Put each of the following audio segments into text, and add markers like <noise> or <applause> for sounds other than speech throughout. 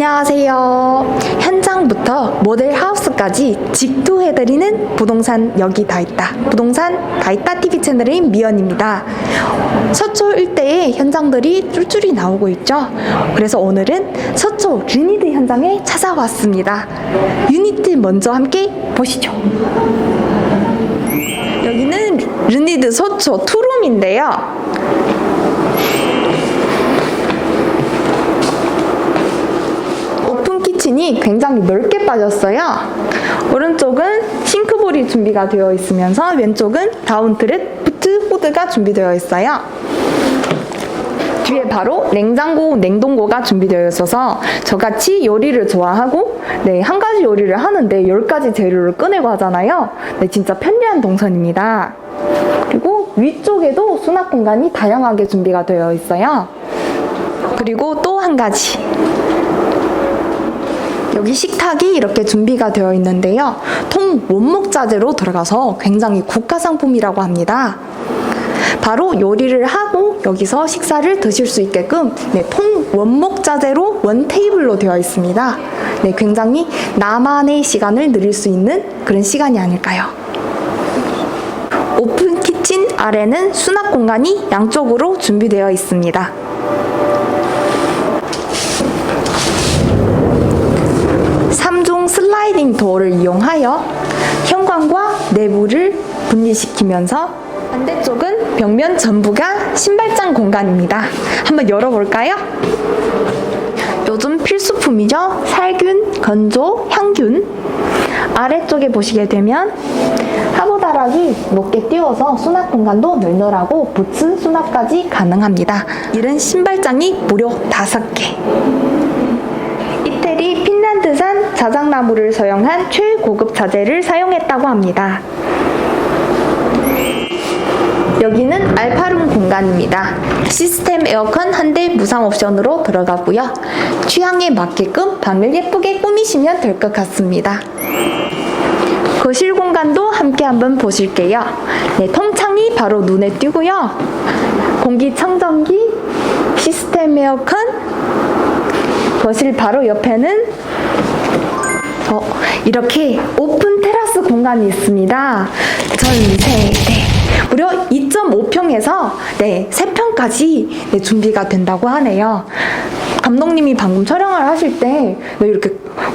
안녕하세요. 현장부터 모델 하우스까지 직도해드리는 부동산 여기 다 있다. 부동산 다 있다 TV 채널인 미연입니다. 서초 일대에 현장들이 쫄쫄이 나오고 있죠. 그래서 오늘은 서초 유니드 현장에 찾아왔습니다. 유니트 먼저 함께 보시죠. 여기는 르니드 서초 투룸인데요. 굉장히 넓게 빠졌어요. 오른쪽은 싱크볼이 준비가 되어 있으면서 왼쪽은 다운트렛 부트 호드가 준비되어 있어요. 뒤에 바로 냉장고, 냉동고가 준비되어 있어서 저같이 요리를 좋아하고 네, 한 가지 요리를 하는데 열 가지 재료를 꺼내고 하잖아요. 네, 진짜 편리한 동선입니다. 그리고 위쪽에도 수납 공간이 다양하게 준비가 되어 있어요. 그리고 또 한 가지. 여기 식탁이 이렇게 준비가 되어 있는데요. 통 원목 자재로 들어가서 굉장히 국가 상품이라고 합니다. 바로 요리를 하고 여기서 식사를 드실 수 있게끔 네, 통 원목 자재로 원 테이블로 되어 있습니다. 네, 굉장히 나만의 시간을 누릴 수 있는 그런 시간이 아닐까요? 오픈 키친 아래는 수납 공간이 양쪽으로 준비되어 있습니다. 삼종 슬라이딩 도어를 이용하여 현관과 내부를 분리시키면서 반대쪽은 벽면 전부가 신발장 공간입니다. 한번 열어볼까요? 요즘 필수품이죠. 살균, 건조, 향균. 아래쪽에 보시게 되면 하부다락이 높게 띄워서 수납 공간도 널널하고 부츠 수납까지 가능합니다. 이런 신발장이 무려 5개. 이태리 핀란드산 자작나무를 사용한 최고급 자재를 사용했다고 합니다. 여기는 알파룸 공간입니다. 시스템 에어컨 한 대 무상 옵션으로 들어가고요. 취향에 맞게끔 방을 예쁘게 꾸미시면 될 것 같습니다. 거실 공간도 함께 한번 보실게요. 네, 통창이 바로 눈에 띄고요. 공기청정기, 시스템 에어컨, 거실 바로 옆에는 어, 이렇게 오픈 테라스 공간이 있습니다. 전세 네. 무려 2.5평에서 네, 3평까지 네, 준비가 된다고 하네요. 감독님이 방금 촬영을 하실 때 네, 이렇게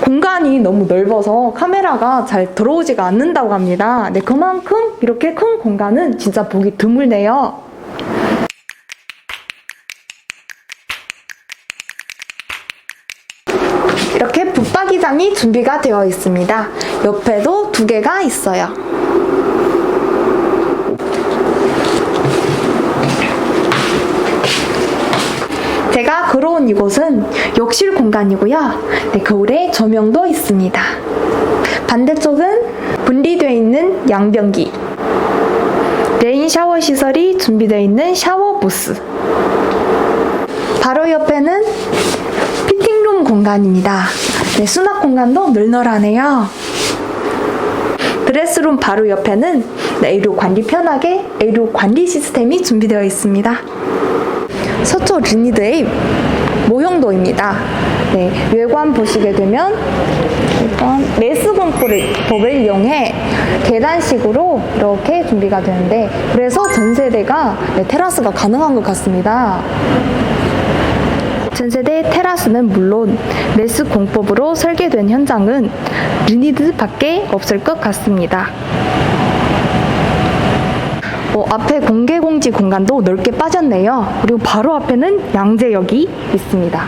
공간이 너무 넓어서 카메라가 잘 들어오지가 않는다고 합니다. 네, 그만큼 이렇게 큰 공간은 진짜 보기 드물네요. 이렇게 붙박이장이 준비가 되어 있습니다. 옆에도 두 개가 있어요. 걸어온 이곳은 욕실 공간이고요. 네, 거울에 조명도 있습니다. 반대쪽은 분리되어 있는 양변기, 레인 샤워 시설이 준비되어 있는 샤워 부스. 바로 옆에는 피팅룸 공간입니다. 네, 수납 공간도 널널하네요. 드레스룸 바로 옆에는 네, 에이루 관리 편하게 에이루 관리 시스템이 준비되어 있습니다. 서초 르니드의 모형도입니다. 네, 외관 보시게 되면 일단 메스 공포를 이용해 계단식으로 이렇게 준비가 되는데 그래서 전세대가 네, 테라스가 가능한 것 같습니다. 전세대 테라스는 물론 메스 공법으로 설계된 현장은 르니드 밖에 없을 것 같습니다. 어, 앞에 공개 공지 공간도 넓게 빠졌네요. 그리고 바로 앞에는 양재역이 있습니다.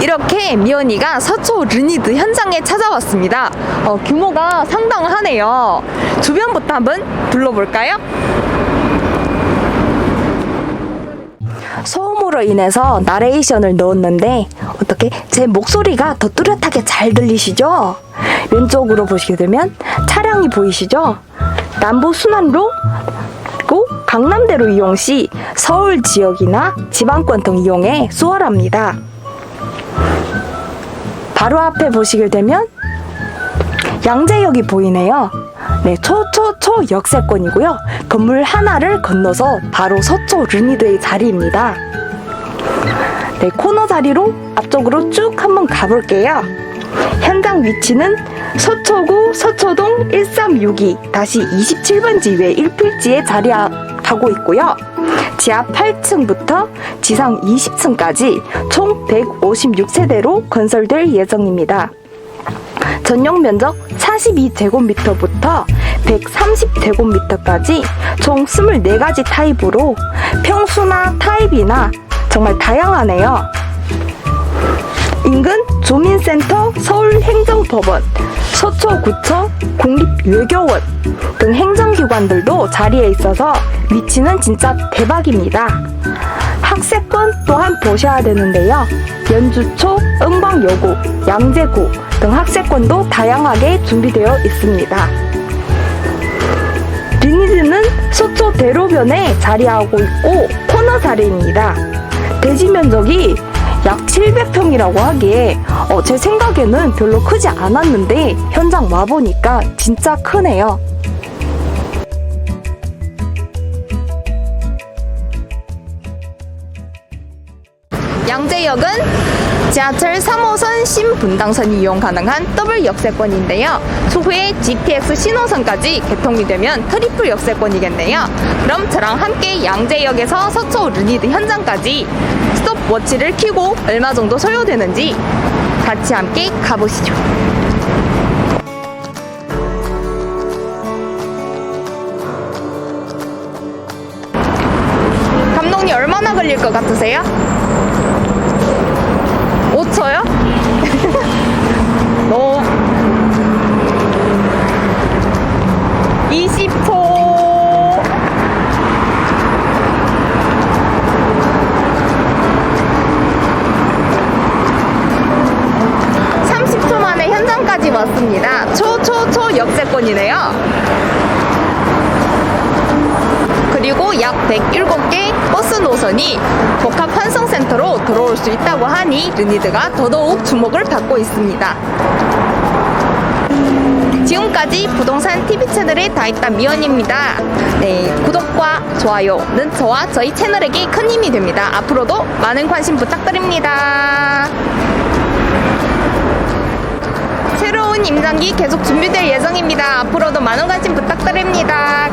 이렇게 미연이가 서초 르니드 현장에 찾아왔습니다. 어, 규모가 상당하네요. 주변부터 한번 둘러볼까요? 소음으로 인해서 나레이션을 넣었는데 어떻게 제 목소리가 더 뚜렷하게 잘 들리시죠? 왼쪽으로 보시게 되면 차량이 보이시죠? 남부 순환로 고 강남대로 이용 시 서울 지역이나 지방권 등 이용에 수월합니다. 바로 앞에 보시게 되면 양재역이 보이네요. 네, 초초초 역세권이고요. 건물 하나를 건너서 바로 서초 르니드의 자리입니다. 네, 코너 자리로 앞쪽으로 쭉 한번 가볼게요. 현장 위치는 서초구 서초동 1362-27번지 외 1필지에 자리하고 있고요. 지하 8층부터 지상 20층까지 총 156세대로 건설될 예정입니다. 전용 면적 42제곱미터부터 130제곱미터까지 총 24가지 타입으로 평수나 타입이나 정말 다양하네요. 인근 조민센터 서울행정법원, 서초구청, 국립외교원 등 행정기관들도 자리에 있어서 위치는 진짜 대박입니다. 학세권 또한 보셔야 되는데요. 연주초, 은광여고, 양재구 등 학세권도 다양하게 준비되어 있습니다. 리니지는 서초 대로변에 자리하고 있고 코너 자리입니다. 대지 면적이 약 700평이라고 하기에 어, 제 생각에는 별로 크지 않았는데 현장 와보니까 진짜 크네요. 양재역은 지하철 3호선 신분당선이 이용 가능한 더블 역세권인데요. 추후에 GTX 신호선까지 개통이 되면 트리플 역세권이겠네요. 그럼 저랑 함께 양재역에서 서초 르니드 현장까지 스톱워치를 켜고 얼마 정도 소요되는지 같이 함께 가보시죠. 감독님 얼마나 걸릴 것 같으세요? 5초요? <laughs> 너무 20초 30초 만에 현장까지 왔습니다. 초초초 역세권이네요. 그리고 약 107개 버스 노선이 복합 환승센터로 들어올 수 있다고 하니 르니드가 더더욱 주목을 받고 있습니다. 지금까지 부동산 TV 채널에 다있다 미연입니다. 네, 구독과 좋아요는 저와 저희 채널에게 큰 힘이 됩니다. 앞으로도 많은 관심 부탁드립니다. 새로운 임장기 계속 준비될 예정입니다. 앞으로도 많은 관심 부탁드립니다.